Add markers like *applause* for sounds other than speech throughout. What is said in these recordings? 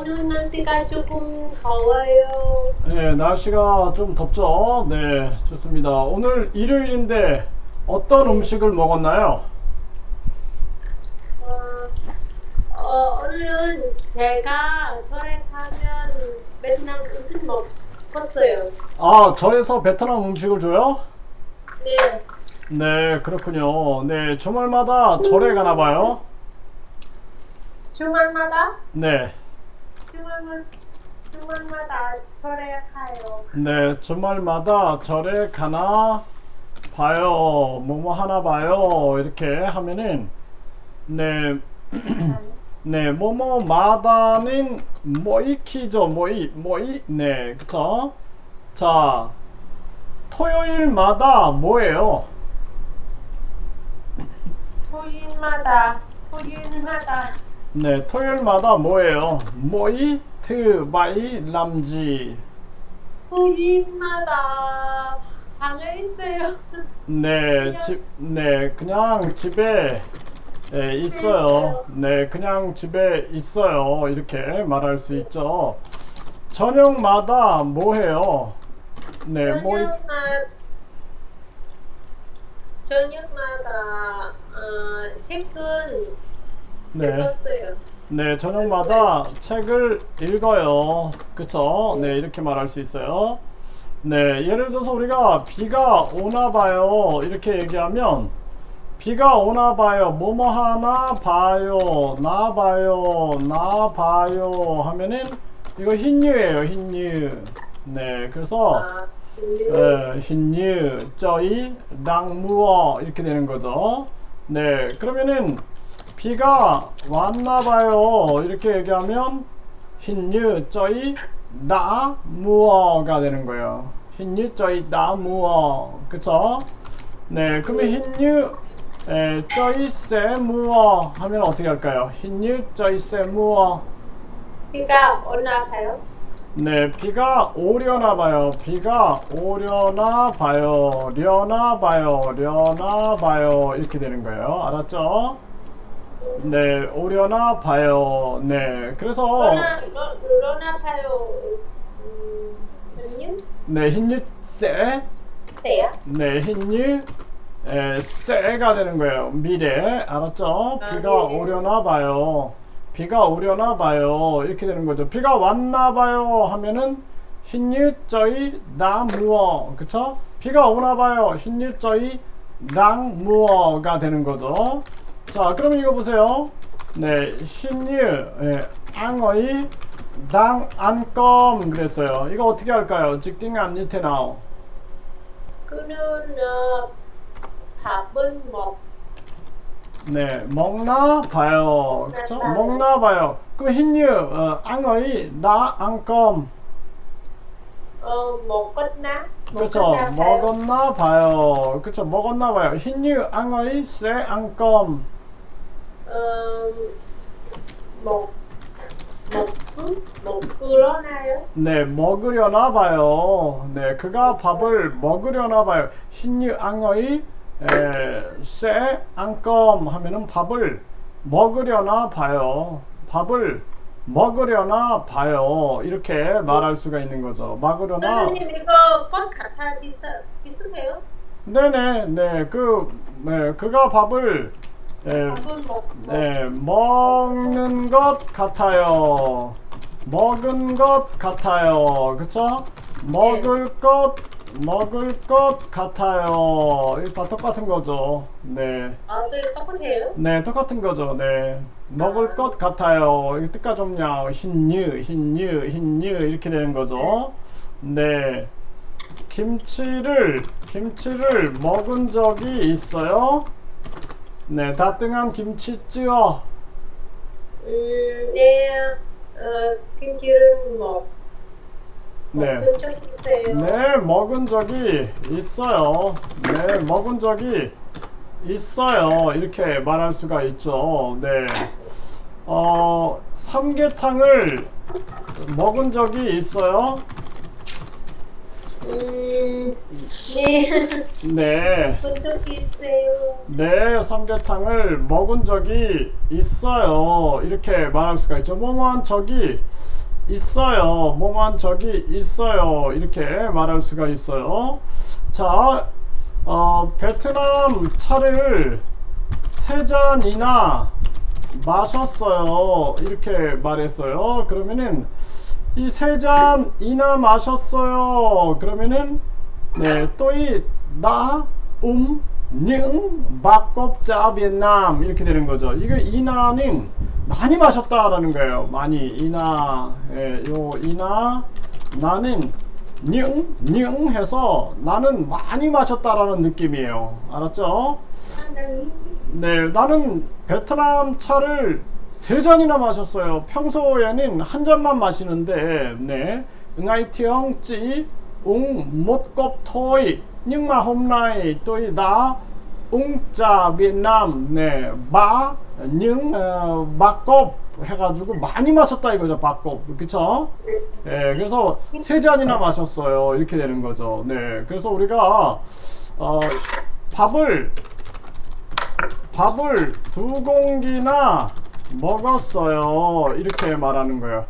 오늘 날씨가 조금 더워요. 네, 날씨가 좀 덥죠? 네, 좋습니다. 오늘 일요일인데 어떤 음식을 먹었나요? 어, 어, 오늘은 제가 절에 가면 베트남 음식 먹었어요. 아, 절에서 베트남 음식을 줘요? 네. 네, 그렇군요. 네, 주말마다 절에 가나 봐요. 주말마다 네, 주말마, 주말마다 절에 가요. 네, 주말마다 절에 가나 봐요. 뭐뭐 하나 봐요. 이렇게 하면은 네, *clears throat* 네, 뭐뭐마다는 뭐이키죠, 뭐이, 뭐이, 네, 그쵸? 자, 토요일마다 뭐예요? 토요일마다 토요일마다 네, 토요일마다 뭐예요? 뭐이, 트, 바이, 람지. 토요일마다 방에 있어요. 네, 집, 네, 그냥 집에 예, 있어요. 네, 그냥 집에 있어요. 이렇게 말할 수 있죠. 저녁마다 뭐 해요? 네, 뭐, 이- 저녁마다 저녁마다 어, 책은 네. 네, 저녁마다 책을 읽어요. 그쵸? 네, 이렇게 말할 수 있어요. 네, 예를 들어서 우리가 비가 오나 봐요. 이렇게 얘기하면 비가 오나 봐요. 뭐뭐 하나 봐요. 나 봐요. 나 봐요. 하면은 이거 흰유예요. 흰유. 네, 그래서 아, 네, 흰유, 저이, 랑무어 이렇게 되는 거죠. 네, 그러면은 비가 왔나 봐요. 이렇게 얘기하면 흰유, 저이, 나, 무어가 되는 거예요. 흰유, 저이, 나, 무어. 그쵸? 네, 그러면 흰유, 에, 저이, 세, 무어 하면 어떻게 할까요? 흰유, 저이, 세, 무어. 비가 오나 봐요. 네, 비가 오려나 봐요. 비가 오려나 봐요. 려나 봐요. 려나 봐요. 이렇게 되는 거예요. 알았죠? 네, 오려나 봐요. 네, 그래서 로나 봐요. 음, 아니요? 네, 흰유 세. 세요? 네, 흰유 에, 세가 되는 거예요. 미래. 알았죠? 아, 비가 네. 오려나 봐요. 비가 오려나 봐요. 이렇게 되는 거죠. 비가 왔나 봐요 하면은 흰일저이 나무어. 그쵸? 비가 오나 봐요. 흰일저이 랑무어가 되는 거죠. 자, 그러면 이거 보세요. 네, 흰일 예, 앙어이 당 안껌 그랬어요. 이거 어떻게 할까요? 직딩 안 밑에 나오. 그는 어, 밥은 먹 네, 먹나 봐요. 그쵸? 먹나 봐요. 그 흰유, 어, 앙어이, 나, 앙껌. 어, 먹었나? 그쵸? 먹었나 봐요. 그쵸? 먹었나 봐요. 흰유, 앙어이, 쇠, 앙껌. 어, 먹 먹고 먹으러나요? 네, 먹으려나 봐요. 네, 그가 밥을 먹으려나 봐요. 흰유, 앙어이, 에, 쇠, 앙껌 하면은 밥을 먹으려나 봐요. 밥을 먹으려나 봐요. 이렇게 말할 수가 있는 거죠. 먹으려나. 선생님 이거 꽃 같아 비슷 비슷해요? 네네, 네, 그, 네, 그가 밥을, 예, 먹 네, 먹는 것 같아요. 먹은 것 같아요. 그쵸? 먹을 것, 먹을 것 같아요. 다 똑같은 거죠. 네. 아, 네, 똑같아요? 네, 똑같은 거죠. 네. 먹을 것 같아요. 이거 뜻가 좀냐. 흰유, 흰유, 흰유 이렇게 되는 거죠. 네. 김치를 김치를 먹은 적이 있어요? 네, 다등한 김치찌요. 음, 네, 어, 김치를 먹 네. 먹은 적 있어요. 네, 먹은 적이 있어요. 네, 먹은 적이 있어요. 이렇게 말할 수가 있죠. 네. 어, 삼계탕을 먹은 적이 있어요? 음, 네. 네. 본 적이 있어요. 네, 삼계탕을 먹은 적이 있어요. 이렇게 말할 수가 있죠. 뭐뭐한 적이 있어요. 뭐뭐한 적이 있어요. 이렇게 말할 수가 있어요. 자, 어, 베트남 차를 세 잔이나 마셨어요. 이렇게 말했어요. 그러면은 이 세 잔이나 마셨어요. 그러면은 네, 또이 나, 음, những 바껍자 베트남 이렇게 되는 거죠. 이거 이나는 많이 마셨다라는 거예요. 많이 이나, 예, 요 이나 나는 những, những 해서 나는 많이 마셨다라는 느낌이에요. 알았죠? 상당히. 네, 나는 베트남 차를 세 잔이나 마셨어요. 평소에는 한 잔만 마시는데, 네, ngay tiếng chỉ uống một cốc thôi. Nhưng mà hôm nay 네, 바, những 어, 바컵 해가지고 많이 마셨다 이거죠, 바컵, 그쵸? 예, 그래서 세 잔이나 마셨어요. 이렇게 되는 거죠. 네, 그래서 우리가 어, 밥을 밥을 두 공기나 먹었어요. 이렇게 말하는 거예요.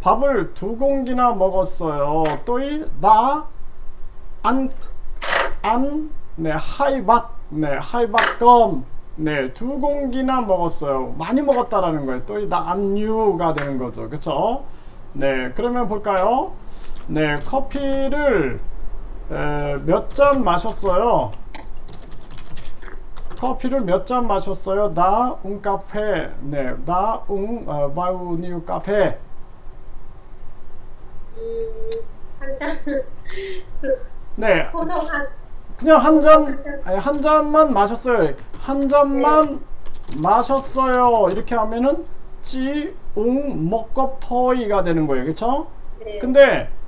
밥을 두 공기나 먹었어요. 또이 나안안 네, 하이밭 네, 하이밭검 네, 두 공기나 먹었어요. 많이 먹었다라는 거예요. 또이 나안유가 되는 거죠. 그렇죠? 네, 그러면 볼까요? 네, 커피를 몇 잔 마셨어요. 커피를 몇 잔 마셨어요? 나, 웅 카페. 네, 나, 웅, 어, 바우 니우 카페. 음, 한 잔. 그, *laughs* 네, 보통 한, 그냥 한 잔, 아니, 한 잔만 마셨어요. 한 잔만 마셨어요. 이렇게 하면은 찌, 웅, 먹겁, 터이가 되는 거예요. 그쵸? 네. 근데 어,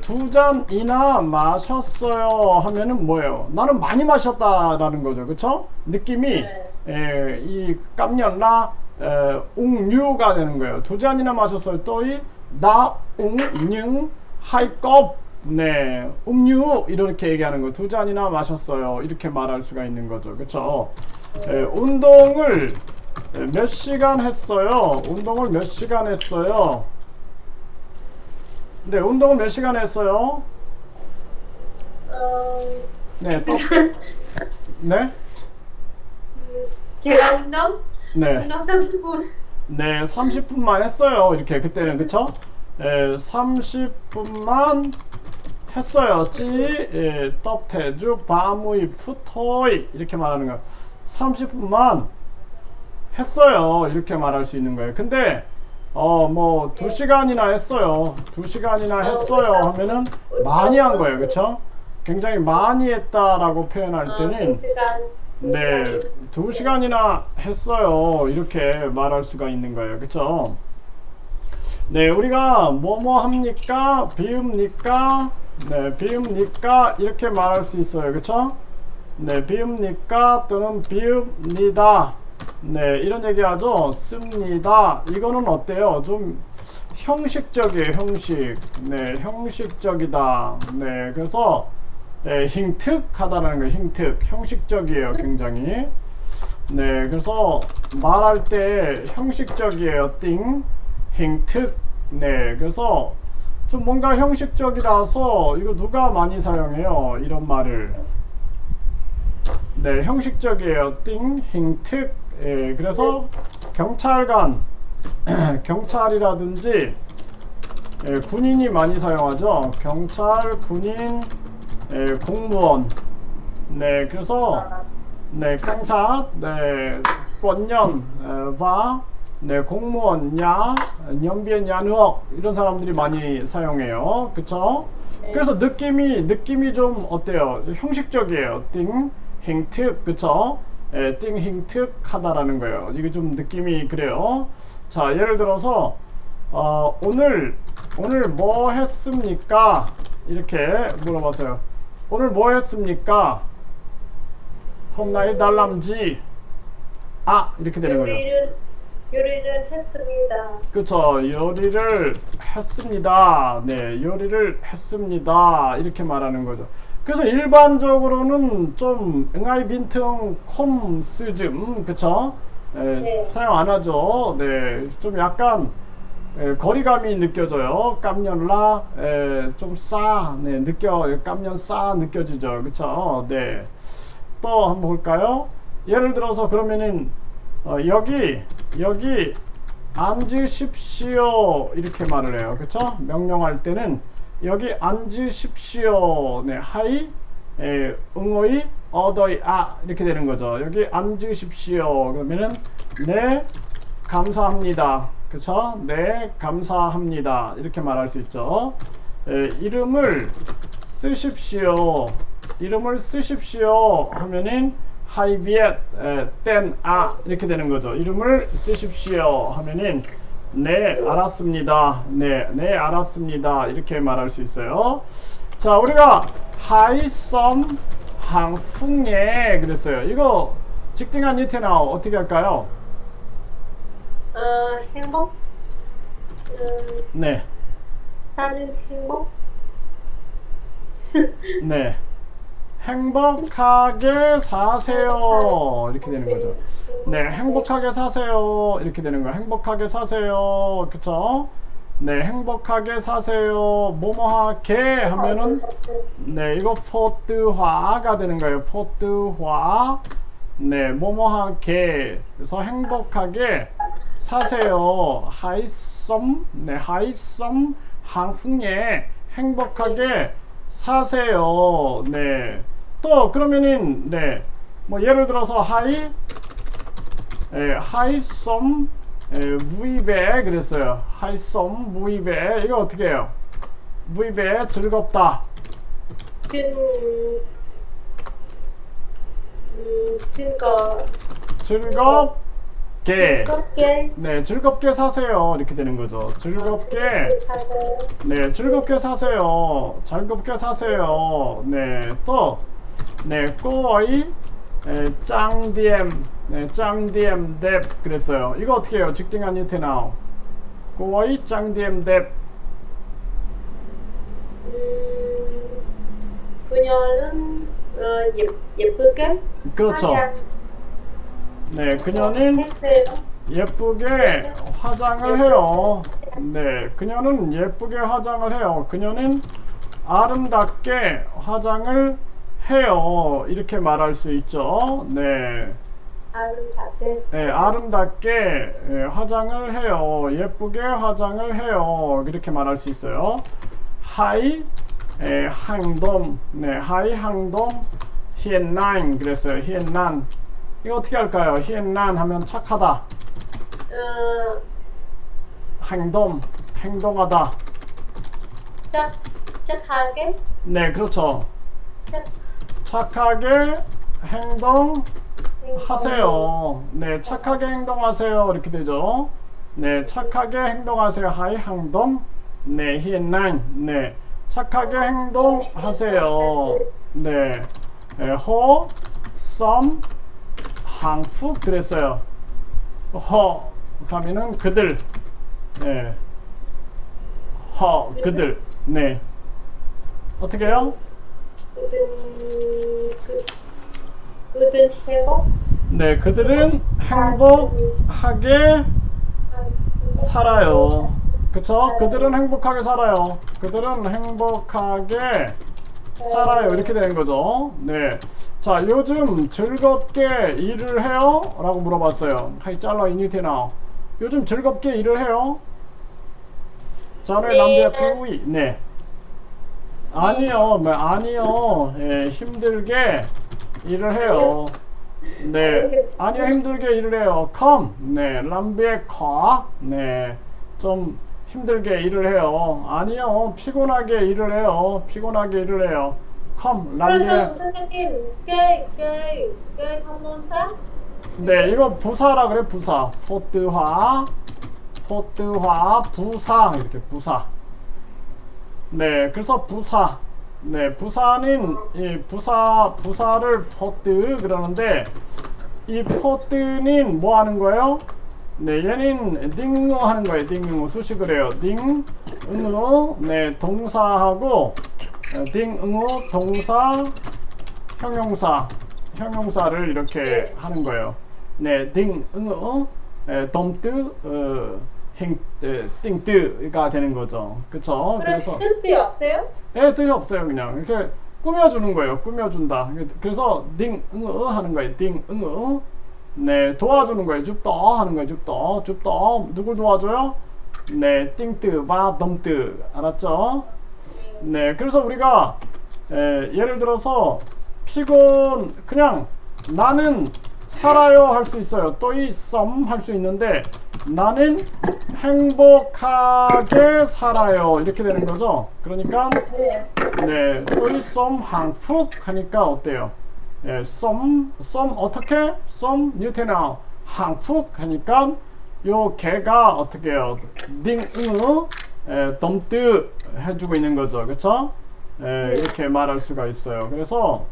두 잔이나 마셨어요 하면은 뭐예요? 나는 많이 마셨다라는 거죠, 그렇죠? 느낌이 네. 에, 이 깜년라 에, 웅유가 되는 거예요. 두 잔이나 마셨어요. 또이 나 웅nhưng hai cốc 네 음유 이렇게 얘기하는 거. 두 잔이나 마셨어요. 이렇게 말할 수가 있는 거죠, 그렇죠? 에, 운동을 에, 몇 시간 했어요? 운동을 몇 시간 했어요? 네, 운동을 몇 시간 했어요? 어, 네, 또, 네, 음, 제가 운동? 네, 운동 30분. 네, 30분만 했어요. 이렇게 그때는 그쵸? 네, 30분만 했어요. 찌, 예, 떡태주, 바무이, 푸토이 이렇게 말하는 거예요. 30분만 했어요. 이렇게 말할 수 있는 거예요. 근데 어, 뭐, 두 시간이나 했어요. 두 시간이나 했어요. 하면은 많이 한 거예요. 그쵸? 굉장히 많이 했다라고 표현할 어, 때는 두 시간. 두 네. 두 시간이나 했어요. 이렇게 말할 수가 있는 거예요. 그쵸? 네, 우리가 뭐뭐 합니까? 비읍니까? 네, 비읍니까? 이렇게 말할 수 있어요. 그쵸? 네, 비읍니까? 또는 비읍니다. 네, 이런 얘기 하죠. 씁니다. 이거는 어때요? 좀 형식적이에요, 형식. 네, 형식적이다. 네, 그래서 네, 힝특하다라는 거예요. 힝특. 형식적이에요, 굉장히. 네, 그래서 말할 때 형식적이에요. 띵, 힝특. 네, 그래서 좀 뭔가 형식적이라서 이거 누가 많이 사용해요? 이런 말을. 네, 형식적이에요. 띵, 힝특. 예, 그래서 경찰관, *clears throat* 경찰이라든지 예, 군인이 많이 사용하죠. 경찰, 군인, 예, 공무원. 네, 그래서 네, 경찰, 네, 권년, 에, 와, 네, 공무원, 야, 연비엔, 야누억 이런 사람들이 많이 사용해요. 그쵸? 네. 그래서 느낌이 느낌이 좀 어때요? 형식적이에요. 띵, 힝특, 그쵸? 예, 띵, 힝특 하다라는 거예요. 이게 좀 느낌이 그래요. 자, 예를 들어서 어, 오늘 오늘 뭐 했습니까? 이렇게 물어봤어요. 오늘 뭐 했습니까? làm gì? 아 이렇게 되는 거예요. 요리를 요리를 했습니다. 그쵸 요리를 했습니다 네 요리를 했습니다 이렇게 말하는 거죠 그래서 일반적으로는 좀 응아이 빈퉁 콤 쓰즘 그쵸? 에, 네. 사용 안 하죠. 네 좀 약간 에, 거리감이 느껴져요. 깜년라 좀싸 네, 느껴 깜년 싸 느껴지죠. 그쵸? 네 또 한번 볼까요? 예를 들어서 그러면은 어, 여기 여기 앉으십시오 이렇게 말을 해요. 그쵸? 명령할 때는 여기 앉으십시오. 네 하이 에, 응어이 어더이 아 이렇게 되는 거죠. 여기 앉으십시오. 그러면은 네 감사합니다. 그쵸? 네 감사합니다. 이렇게 말할 수 있죠. 에, 이름을 쓰십시오. 이름을 쓰십시오. 하면은 하이비엣 땐아 이렇게 되는 거죠. 이름을 쓰십시오. 하면은 네 알았습니다. 네 네 알았습니다. 이렇게 말할 수 있어요. 자 우리가 하이썸 항풍예 그랬어요. 이거 직등한 니테나오 어떻게 할까요? 어, 행복? 음, 네. 사는 행복? 네. 행복하게 사세요. 이렇게 되는 거죠. 네, 행복하게 사세요. 이렇게 되는 거예요. 행복하게 사세요. 그쵸? 네, 행복하게 사세요. 뭐뭐하게 하면은 네, 이거 포트화가 되는 거예요. 포트화. 네, 뭐뭐하게. 그래서 행복하게 사세요. 하이썸. 네, 하이썸 항풍예 행복하게 사세요. 네. 또 그러면은 네. 뭐 예를 들어서 하이 예, 하이썸 예, 무입에 그랬어요. 하이 썸 무입에 이거 어떻게 해요? 무입에 즐겁다. 진, 음, 즐겁 게 즐겁게 네, 즐겁게 사세요. 이렇게 되는 거죠. 즐겁게 사세요. 네, 즐겁게 사세요. 즐겁게 사세요. 네, 또, 네, 꼬이, 네, 짱디엠, 네, 짱디엠 뎁 그랬어요. 이거 어떻게 해요? 직딩한 유테나오. 꼬이 짱디엠 뎁. 음, 그녀는 어, 예, 예쁘게 그렇죠. 네, 그녀는 했어요. 예쁘게 화장을 해요. 네, 그녀는 예쁘게 화장을 해요. 그녀는 아름답게 화장을 해요. 이렇게 말할 수 있죠. 네. 아름답게 네, 아름답게 예, 화장을 해요. 예쁘게 화장을 해요. 이렇게 말할 수 있어요. 하이 예, 항돔. 네, 하이 항돔 히엔난 그랬어요. 히엔난. 이거 어떻게 할까요? 히엔난 하면 착하다. 어, 행동, 행동하다. 짝, 착하게 네, 그렇죠. 착, 착하게 행동 행동. 하세요. 네, 착하게 행동하세요. 이렇게 되죠. 네, 착하게 행동하세요. 하이 행동. 네, 히엔난. 네, 착하게 행동하세요. 네, 네 호, 썸, 항푹 그랬어요. 허 가면은 그들. 네, 허 그들. 네, 어떻게 해요? 그든 그 그든 행복 네, 그들은 행복하게 살아요. 그쵸? 그들은 행복하게 살아요. 그들은 행복하게 살아요. 이렇게 되는 거죠. 네. 자, 요즘 즐겁게 일을 해요? 라고 물어봤어요. 하이 잘라 이니테나. 요즘 즐겁게 일을 해요? 저는 네. 남자 부위. 네. 아니요, 뭐, 아니요. 예, 힘들게 일을 해요. 네, 아니요 힘들게 일을 해요. 컴, 네, 람비에 커, 네, 좀 힘들게 일을 해요. 아니요, 피곤하게 일을 해요. 피곤하게 일을 해요. 컴, 그래서 람비에, 선생님 깨깨깨 한번다 네, 이거 부사라 그래 부사. 포트화, 포트화, 부사 이렇게 부사. 네, 그래서 부사. 네, 부사는 이 부사 부사를 포트 그러는데 이 포트는 뭐 하는 거예요? 네, 얘는 딩응어 하는 거예요. 딩응어 수식을 해요. 딩응어 네 동사하고 어, 딩응어 동사 형용사 형용사를 이렇게 네. 하는 거예요. 네, 딩응어 에, 덤뜨 어, 행 에, 띵뜨가 되는 거죠. 그쵸? 그래 그래서 뜻이 없어요? 예, 뜻이 없어요. 그냥 이렇게 꾸며주는 거예요. 꾸며준다. 그래서 딩, 응, 어 하는 거예요. 딩, 응, 어. 네, 도와주는 거예요. 줍더 하는 거예요. 줍더, 줍더. 누굴 도와줘요? 네, 띵뜨, 바, 덤뜨. 알았죠? 네, 그래서 우리가 에, 예를 들어서 피곤 그냥 나는 살아요 할 수 있어요. 또이 썸 할 수 있는데 나는 행복하게 살아요 이렇게 되는 거죠. 그러니까 네. 네, 또이 썸 한푹 하니까 어때요? 예, 썸, 썸 어떻게? 썸 뉴테나 한푹 하니까 요 개가 어떻게 해요? 딩응으 예, 덤뜨 해주고 있는 거죠, 그렇죠? 예, 이렇게 말할 수가 있어요. 그래서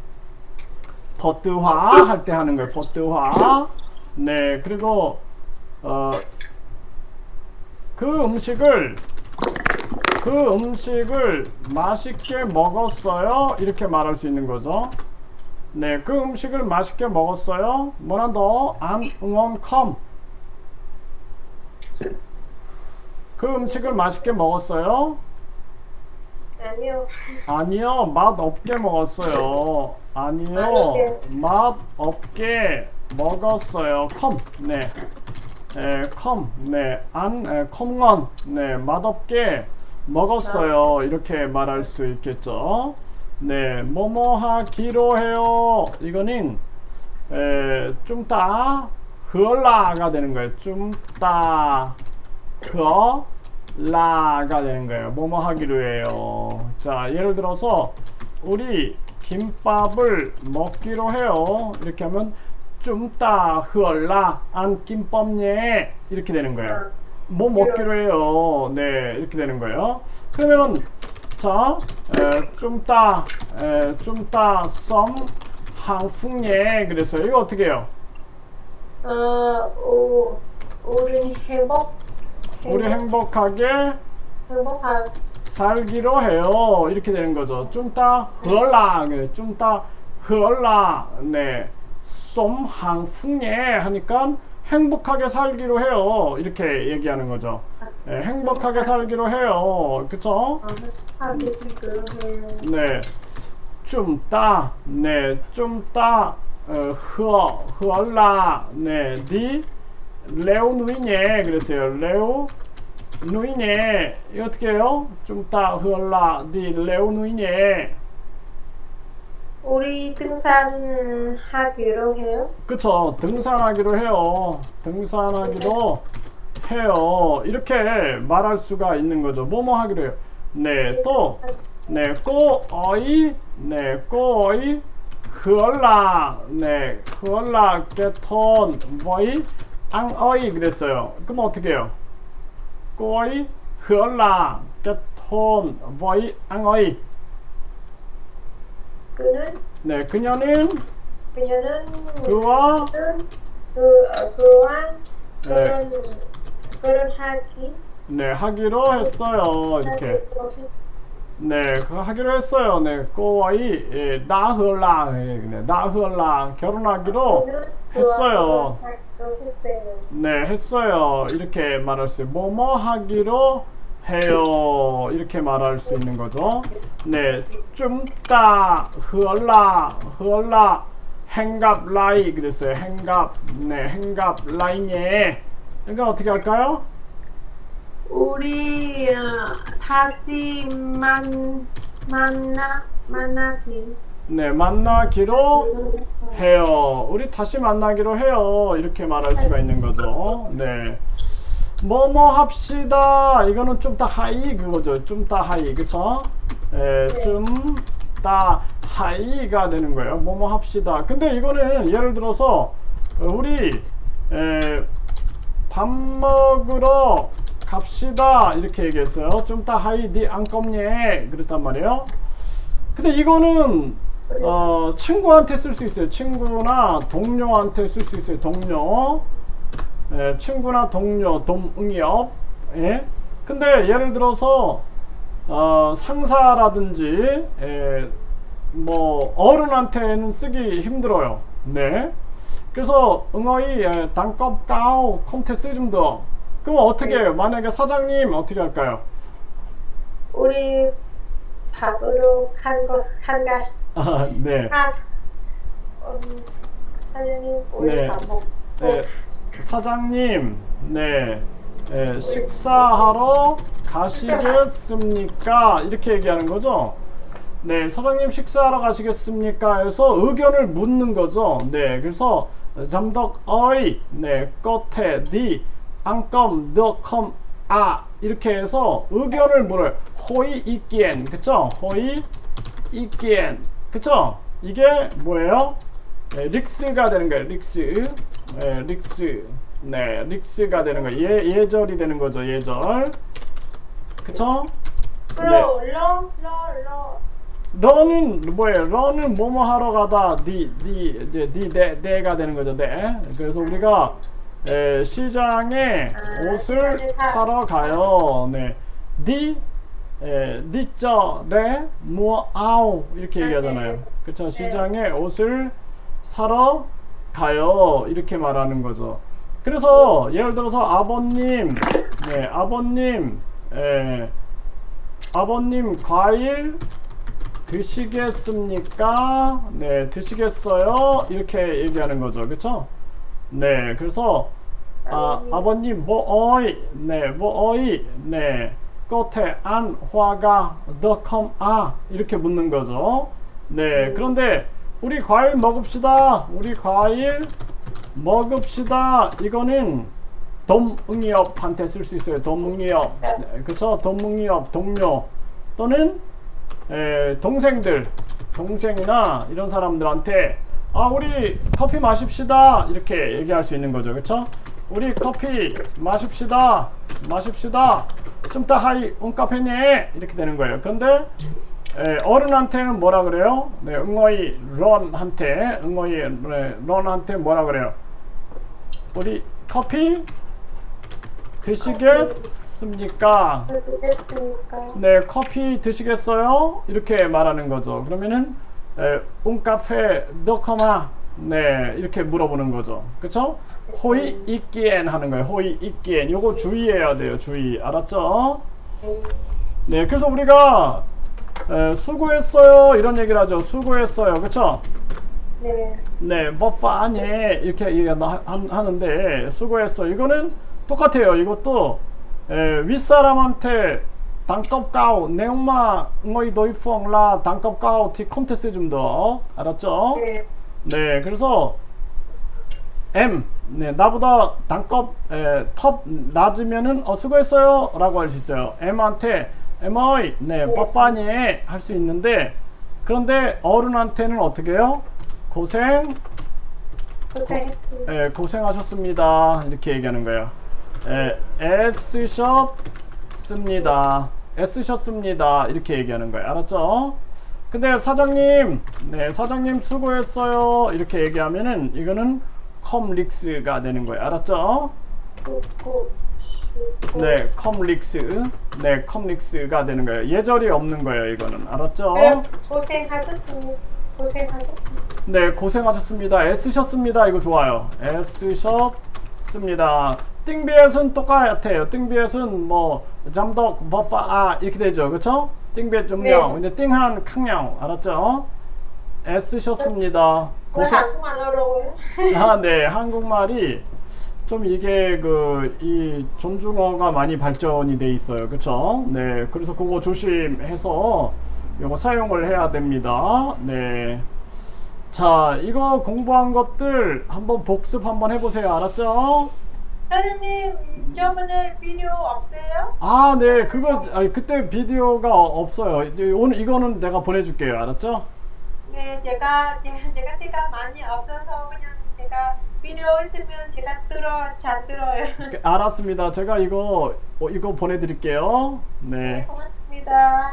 버뜨화 할 때 하는 거예요. 버뜨화. 네, 그리고 어, 그 음식을 그 음식을 맛있게 먹었어요. 이렇게 말할 수 있는 거죠. 네, 그 음식을 맛있게 먹었어요. 뭐란 더? 안 응원 컴. 그 음식을 맛있게 먹었어요. 아니요. 아니요, 맛 없게 먹었어요. 아니요. 맛 없게 먹었어요. 컴, 네, 에, 컴, 네, 안, 에, 컴건, 네, 맛 없게 먹었어요. 이렇게 말할 수 있겠죠. 네, 뭐뭐 하기로 해요. 이거는 에, 좀따 흐얼라가 되는 거예요. 좀따 흐얼라가 되는 거예요. 뭐뭐 하기로 해요. 자, 예를 들어서 우리 김밥을 먹기로 해요. 이렇게 하면 좀따 흐얼라 안 김밥예 이렇게 되는 거예요. 뭐 먹기로 해요. 네, 이렇게 되는 거예요. 그러면 자, 좀따 좀따 썸 항풍예 그래서 이거 어떻게 해요? 어, 오, 우리 행복. 우리 행복하게 행복한 살기로 해요. 이렇게 되는 거죠. 좀따 흐얼라, 좀따 흐얼라, 네, 쏨 항풍예 하니까 행복하게 살기로 해요. 이렇게 얘기하는 거죠. 네, 행복하게 살기로 해요. 그쵸? 네, 좀 따, 네, 좀 따, 어, 흐어, 흐얼라, 네, 디, 레오 누이네, 그랬어요. 레오 누이네, 어떻게 해요? 좀 따, 흐얼라, 디, 레오 누이네. 우리 등산하기로 해요. 그쵸, 등산하기로 해요. 등산하기로 해요. 이렇게 말할 수가 있는 거죠. 뭐뭐 하기로 해요. 네, 또, 네, 꼬어이, 네, 꼬어이, 흐얼라, 네, 흐얼라, 깨톤, 뭐이, 앙어이 그랬어요. 그럼 어떻게 해요? 꼬어이, 흐얼라, 깨톤, 뭐이, 앙어이. 그는 네, 그녀는 그녀는 그와 그 어, 그와 네. 결혼 결혼하기 네, 하기로 했어요. 이렇게. 네, 그 하기로 했어요. 네, 꼬와이 예, 나흘라, 예, 네, 나흘라 결혼하기로 했어요. 했어요. 네, 했어요. 이렇게 수, 뭐뭐 하기로 해요. 이렇게 말할 수 있는 거죠. 네, 좀따 흐얼라, 흐얼라, 행갑 라이 그랬어요. 행갑, 네, 행갑 라이에. 그러니까 어떻게 할까요? 우리 어, 다시 만 만나 만나기 네, 만나기로 해요. 우리 다시 만나기로 해요. 이렇게 말할 수가 있는 거죠. 네. 뭐뭐 합시다. 이거는 좀더 하이 그거죠. 좀더 하이. 그쵸? 예, 좀더 하이가 되는 거예요. 뭐뭐 합시다. 근데 이거는 예를 들어서 우리 에, 밥 먹으러 갑시다. 이렇게 얘기했어요. 좀더 하이 니 안검예. 그랬단 말이에요. 근데 이거는 어, 친구한테 쓸 수 있어요. 친구나 동료한테 쓸 수 있어요. 동료. 에, 친구나 동료, 동의업. 예? 근데 예를 들어서 어, 상사라든지 에, 뭐 어른한테는 쓰기 힘들어요. 네. 그래서 응어이 cao không thể sử dụng được. 그럼 어떻게 해요? 만약에 사장님 어떻게 할까요? 우리 밥으로 간거 간가 아, 네. 한 음, 사장님 우리 네. 밥 먹고 네. 사장님, 네. 에, 식사하러 가시겠습니까? 이렇게 얘기하는 거죠. 네, 사장님 식사하러 가시겠습니까? 해서 의견을 묻는 거죠. 네, 그래서 잠덕 어이, 네, 끝에 디, 안검, 너컴, 아 이렇게 해서 의견을 물어요. 호이 이끼엔, 그쵸? 호이 이끼엔, 그쵸? 이게 뭐예요? 네, 릭스가 되는 거예요. 릭스, 네, 릭스, 네, 릭스가 되는 거예요. 예 예절이 되는 거죠. 예절, 그쵸? 네. 그럼 러러러 런은 뭐예요? 런은 뭐뭐 하러 가다 디디디네 네가 되는 거죠. 네. 그래서 우리가 에, 시장에 아, 옷을 사- 사러 가요. 네. 디 에, 니쩌레 뭐 아우 이렇게 아, 얘기하잖아요. 네. 그렇죠? 시장에 옷을 사러 가요. 이렇게 말하는 거죠. 그래서 예를 들어서 아버님, 네, 아버님, 에, 아버님 과일 드시겠습니까? 네, 드시겠어요? 이렇게 얘기하는 거죠. 그렇죠? 네, 그래서 아, 아버님. 아버님 뭐 어이, 네, 뭐 어이, 네, 끝에 안 화가 더 컴 아 이렇게 묻는 거죠. 네, 그런데 우리 과일 먹읍시다. 우리 과일 먹읍시다. 이거는 dom응이업한테 쓸 수 있어요. dom응이업, 네, 그렇죠? dom응이업 동료 또는 에, 동생들, 동생이나 이런 사람들한테 아 우리 커피 마십시다 이렇게 얘기할 수 있는 거죠, 그렇죠? 우리 커피 마십시다, 마십시다. 좀더 하이 온카페네 이렇게 되는 거예요. 그런데 에, 어른한테는 뭐라 그래요? 네, 응어이 런한테 응어이 네, 런한테 뭐라 그래요? 우리 커피 드시겠습니까? 드시겠습니까? 네, 커피 드시겠어요? 이렇게 말하는 거죠. 그러면은 에, un café coma 네, 이렇게 물어보는 거죠. 그쵸? 호이 있기엔 하는 거예요. 호이 있기엔. 요거 주의해야 돼요. 주의. 알았죠? 네. 네, 그래서 우리가 에, 수고했어요. 이런 얘기를 하죠. 수고했어요. 그쵸? 네. 네, 버파니 이렇게 얘기하- 한- 하는데 수고했어. 이거는 똑같아요. 이것도 에, 윗사람한테 phương là 단값 cao thì không thể sử dụng được. 알았죠? 네. 네, 그래서 M 네, 나보다 단값 에, 톱 낮으면은 어 수고했어요 라고 할 수 있어요. M한테 M의 네, 버파니 할 수 있는데 그런데 어른한테는 어떻게 해요? 고생 고생했습니다. 예, 고생하셨습니다. 이렇게 얘기하는 거예요. 예, 애쓰셨습니다. 애쓰셨습니다. 이렇게 얘기하는 거예요. 알았죠? 근데 사장님, 네, 사장님 수고했어요. 이렇게 얘기하면은 이거는 컴릭스가 되는 거예요. 알았죠? 고 고 네, 컴릭스. 네, 컴릭스가 되는 거예요. 예절이 없는 거예요. 이거는. 알았죠? 네, 고생하셨습니다. 고생하셨습니다. 네, 고생하셨습니다. 애쓰셨습니다. 이거 좋아요. 애쓰셨습니다. 띵비엣은 똑같아요. 띵비엣은 뭐 잠덕 버파 아 이렇게 되죠. 그렇죠? 띵비엣 좀요. 네. 근데 띵한 캉냥 알았죠? 애쓰셨습니다. 왜 고생 한국말 어려워요? 아, 네. 한국말이 좀 이게 그 이 존중어가 많이 발전이 돼 있어요. 그렇죠? 네. 그래서 그거 조심해서 이거 사용을 해야 됩니다. 네. 자, 이거 공부한 것들 한번 복습 한번 해보세요. 알았죠? 선생님, 저번에 비디오 없어요? 아, 네. 그거 아니, 그때 비디오가 없어요. 이제 오늘 이거는 내가 보내줄게요. 알았죠? 네, 제가 제가, 제가 시간 많이 없어서 그냥 제가 비디오 있으면 제가 들어 잘 들어요. 알았습니다. 제가 이거 어, 이거 보내드릴게요. 네, 네. 고맙습니다.